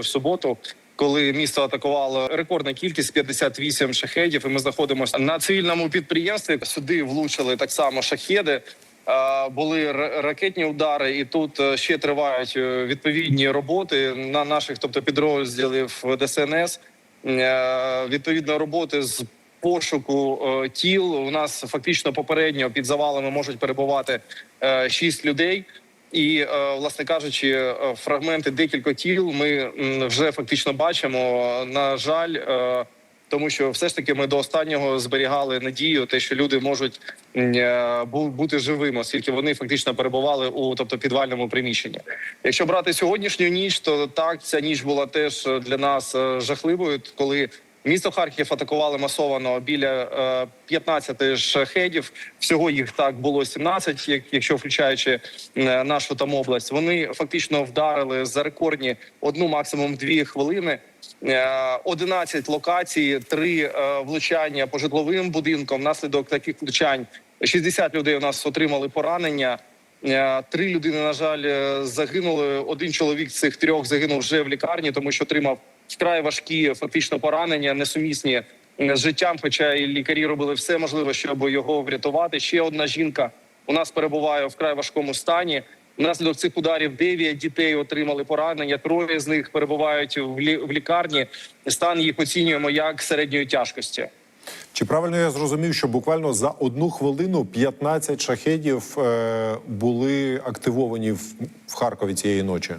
в суботу. Коли місто атакувало рекордна кількість 58 шахедів, і ми знаходимося на цивільному підприємстві. Сюди влучили так само шахеди. Були ракетні удари, і тут е, ще тривають е, відповідні роботи на наших, тобто підрозділів ДСНС. Е, Відповідно, роботи з пошуку тіл. У нас фактично попередньо під завалами можуть перебувати шість людей. І, е, власне кажучи, е, фрагменти декілька тіл ми вже фактично бачимо. На жаль, е, тому що все ж таки ми до останнього зберігали надію, те, що люди можуть бути живими, оскільки вони фактично перебували у тобто підвальному приміщенні. Якщо брати сьогоднішню ніч, то так ця ніч була теж для нас жахливою, коли. Місто Харків атакували масовано біля е, 15 шахедів. Всього їх так було 17, як- якщо включаючи е, нашу там область. Вони фактично вдарили за рекордні одну, максимум дві хвилини. Е, 11 локацій, три е, влучання по житловим будинкам. Внаслідок таких влучань 60 людей у нас отримали поранення. Е, Три людини, на жаль, е, загинули. Один чоловік цих трьох загинув вже в лікарні, тому що отримав вкрай важкі фактично поранення, несумісні з життям. Хоча і лікарі робили все можливе, щоб його врятувати. Ще одна жінка у нас перебуває в вкрай важкому стані. Внаслідок цих ударів 9 дітей отримали поранення. Троє з них перебувають в лі- в лікарні. Стан їх оцінюємо як середньої тяжкості. Чи правильно я зрозумів, що буквально за одну хвилину 15 шахедів е, були активовані в Харкові цієї ночі?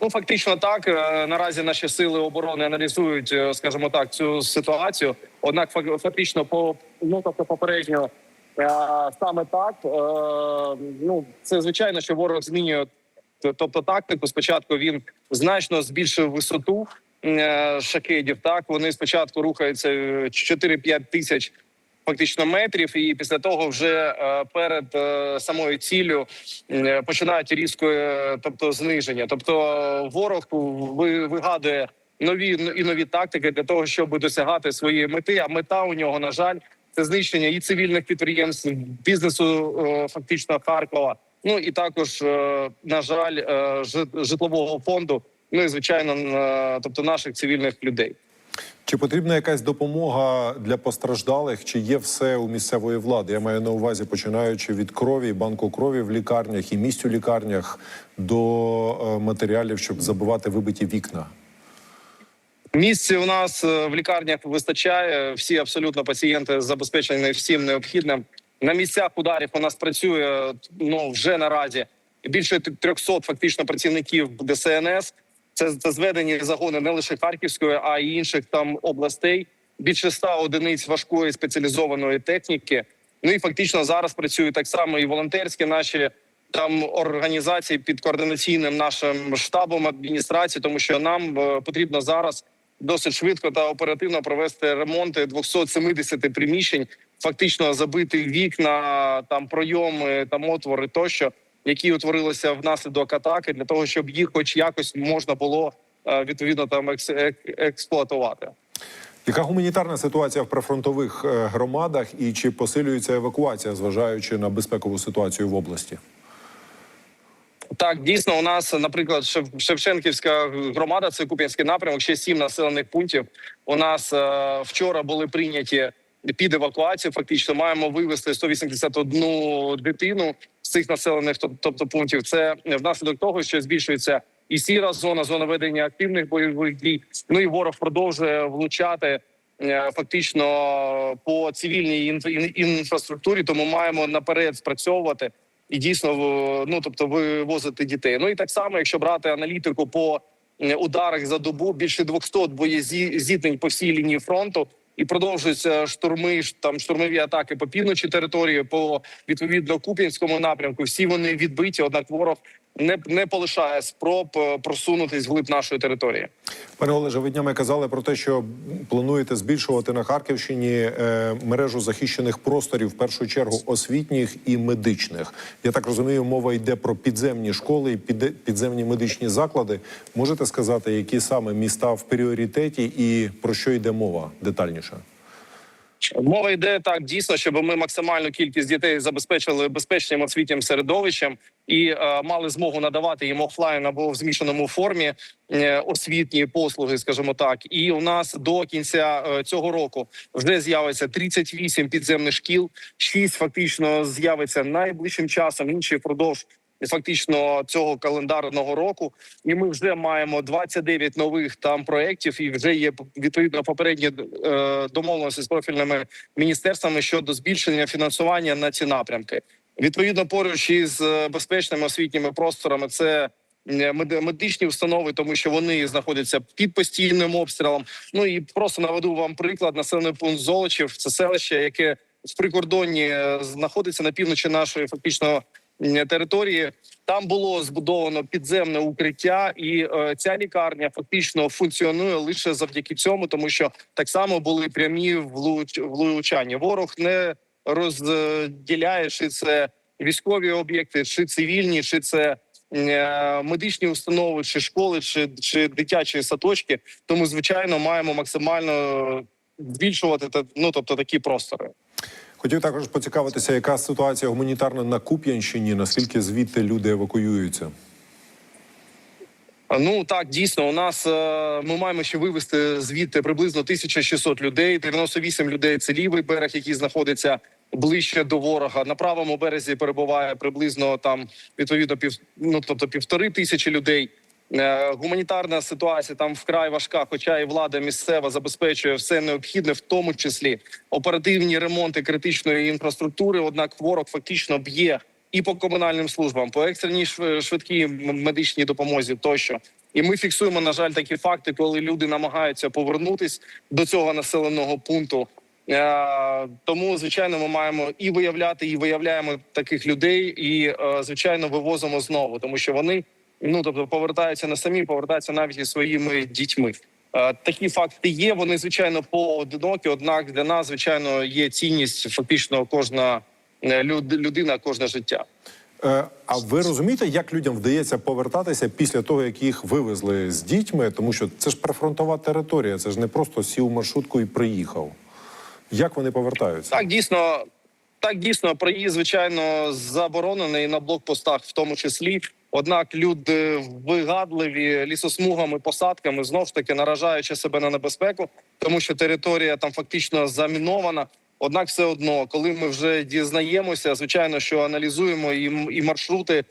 Ну фактично так Е, наразі наші сили оборони аналізують, е, скажімо так, цю ситуацію. Однак, фак- фактично, по ну тобто попередньо е, саме так. Ну це звичайно, що ворог змінює тобто тактику. Спочатку він значно збільшив висоту шахедів. Так вони спочатку рухаються е, 4-5 тисяч. Фактично метрів, і після того вже е, перед е, самою ціллю е, починають різко, тобто зниження. Тобто ворог ви- вигадує нові і нові тактики для того, щоб досягати своєї мети. А мета у нього, на жаль, це знищення і цивільних підприємств, бізнесу фактично Харкова. Ну і також, на жаль, житлового фонду. Ну і звичайно, тобто наших цивільних людей. Чи потрібна якась допомога для постраждалих? Чи є все у місцевої влади? Я маю на увазі, починаючи від крові, банку крові в лікарнях і місць у лікарнях до е, матеріалів, щоб забивати вибиті вікна. Місць у нас е, в лікарнях вистачає. Всі абсолютно пацієнти забезпечені всім необхідним. На місцях ударів у нас працює ну вже наразі більше 300 фактично працівників ДСНС. Це, зведені загони не лише Харківської, а й інших там областей. Більше ста одиниць важкої спеціалізованої техніки. Ну і фактично зараз працюють так само і волонтерські наші там організації під координаційним нашим штабом адміністрації, тому що нам е, потрібно зараз досить швидко та оперативно провести ремонти 270 приміщень, фактично забити вікна, там пройоми, там отвори тощо, які утворилися внаслідок атаки, для того, щоб їх, хоч якось, можна було е, відповідно там екс- експлуатувати. Яка гуманітарна ситуація в прифронтових е, громадах і чи посилюється евакуація, зважаючи на безпекову ситуацію в області? Так, дійсно, у нас, наприклад, Шев- Шевченківська громада, це Куп'янський напрямок, ще сім населених пунктів. У нас е, вчора були прийняті під евакуацію. Фактично, маємо вивезти 181 дитину з цих населених, тобто пунктів. Це внаслідок того, що збільшується і сіра зона, зона ведення активних бойових дій. Ну і ворог продовжує влучати. е, Фактично по цивільній інф- інфраструктурі, тому маємо наперед спрацьовувати і дійсно ну тобто вивозити дітей. Ну і так само, якщо брати аналітику по е, ударах за добу, більше 200 боєзіткнень по всій лінії фронту. І продовжуються штурми там штурмові атаки по півночі території, по відповідно куп'янському напрямку. Всі вони відбиті. Однак ворог не не полишає спроб е, просунутись вглиб нашої території. Пане Олеже, ви днями казали про те, що плануєте збільшувати на Харківщині е, мережу захищених просторів, в першу чергу освітніх і медичних. Я так розумію, мова йде про підземні школи і піде- підземні медичні заклади. Можете сказати, які саме міста в пріоритеті і про що йде мова детальніше? Мова йде так дійсно, щоб ми максимальну кількість дітей забезпечили безпечним освітнім середовищем і е, мали змогу надавати їм офлайн або в змішаному формі е, освітні послуги, скажімо так. І у нас до кінця е, цього року вже з'явиться 38 підземних шкіл. 6 фактично з'явиться найближчим часом. Інші впродовж фактично цього календарного року. І ми вже маємо 29 нових там проєктів, і вже є відповідно попередні е, домовленості з профільними міністерствами щодо збільшення фінансування на ці напрямки. Відповідно, поруч із е, безпечними освітніми просторами, це е, мед- медичні установи, тому що вони знаходяться під постійним обстрілом. Ну і просто наведу вам приклад. Населений пункт Золочів. Це селище, яке в прикордонні знаходиться на півночі нашої фактично території. Там було збудовано підземне укриття, і е, ця лікарня фактично функціонує лише завдяки цьому, тому що так само були прямі влуч, влучання. Ворог не розділяє, чи це військові об'єкти, чи цивільні, чи це е, медичні установи, чи школи, чи, чи дитячі садочки. Тому, звичайно, маємо максимально збільшувати ну, тобто такі простори. Хотів також поцікавитися, яка ситуація гуманітарна на Куп'янщині, наскільки звідти люди евакуюються. Ну так дійсно, у нас е, ми маємо ще вивезти звідти приблизно 1600 людей. 98 людей це лівий берег, який знаходиться ближче до ворога. На правому березі перебуває приблизно там відповідно пів ну тобто півтори тисячі людей. Е, Гуманітарна ситуація там вкрай важка, хоча і влада місцева забезпечує все необхідне, в тому числі оперативні ремонти критичної інфраструктури. Однак ворог фактично б'є і по комунальним службам, по екстреній швидкій медичній допомозі тощо. І ми фіксуємо, на жаль, такі факти, коли люди намагаються повернутись до цього населеного пункту. Е, Тому, звичайно, ми маємо і виявляти, і виявляємо таких людей, і е, звичайно вивозимо знову, тому що вони ну тобто повертаються не самі, повертаються навіть із своїми дітьми. Е, Такі факти є. Вони звичайно поодинокі. Однак для нас, звичайно, є цінність фактично кожна е, людина, кожне життя. Е, А ви розумієте, як людям вдається повертатися після того, як їх вивезли з дітьми? Тому що це ж прифронтова територія, це ж не просто сів маршрутку і приїхав. Як вони повертаються? Так, дійсно, так дійсно, проїзд, звичайно, заборонений на блокпостах, в тому числі. Однак люди вигадливі лісосмугами, посадками знов ж таки наражаючи себе на небезпеку, тому що територія там фактично замінована. Однак, все одно, коли ми вже дізнаємося, звичайно, що аналізуємо і, і маршрути,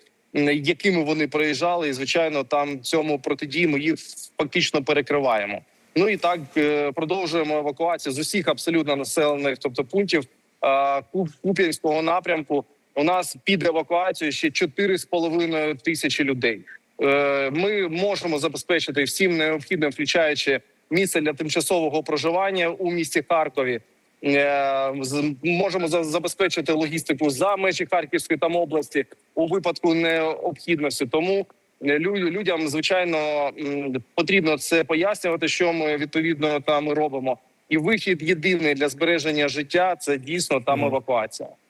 якими вони проїжджали, і звичайно, там цьому протидіємо їх фактично перекриваємо. Ну і так е, продовжуємо евакуацію з усіх абсолютно населених, тобто пунктів е, Куп'янського напрямку. У нас під евакуацією ще 4,5 тисячі людей. Е, Ми можемо забезпечити всім необхідним, включаючи місце для тимчасового проживання у місті Харкові. Е, Можемо забезпечити логістику за межі Харківської там області у випадку необхідності. Тому е, лю- людям звичайно потрібно це пояснювати, що ми відповідно там робимо. І вихід єдиний для збереження життя це дійсно там евакуація.